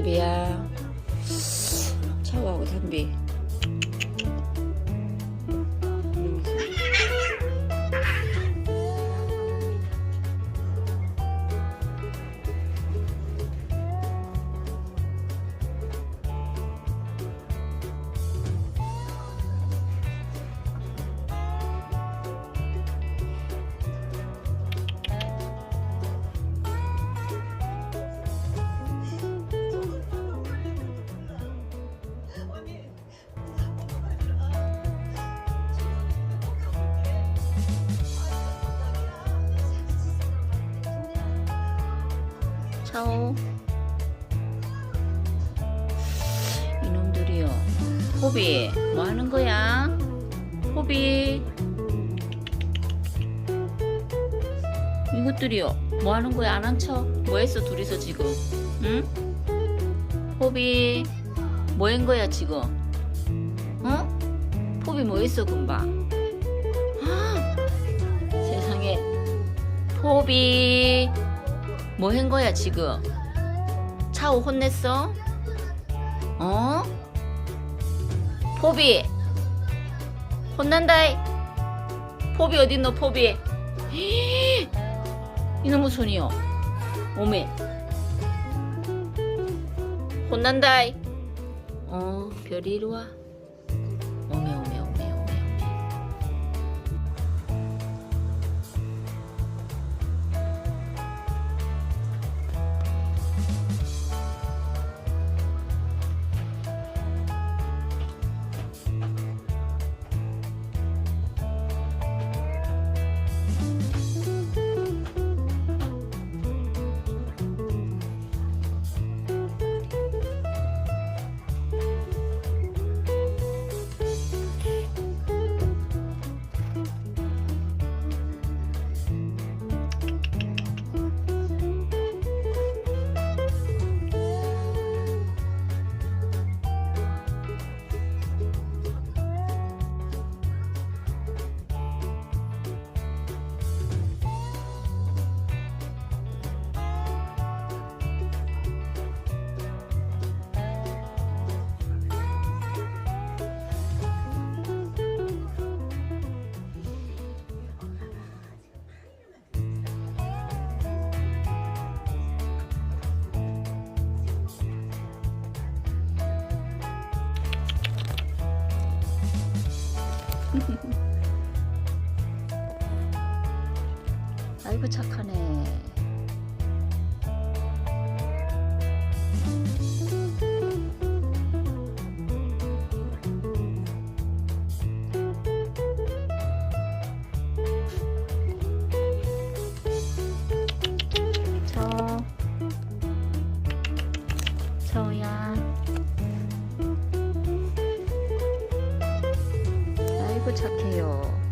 담비야. 차오하고 담비. 차오. 이놈들이요. 호비, 뭐 하는 거야? 호비. 이것들이요. 뭐 하는 거야? 안 앉혀? 뭐 했어, 둘이서 지금? 응? 호비, 뭐한 거야, 지금? 어? 호비 뭐 했어, 금방? 헉! 세상에. 호비. 뭐 한 거야 지금? 차오 혼냈어? 어? 포비. 혼난다이 포비 어딨노 포비? 히이, 이놈의 손이요. 오메 혼난다이 어 별이 이리 와 아이고 착하네. 저야 착해요.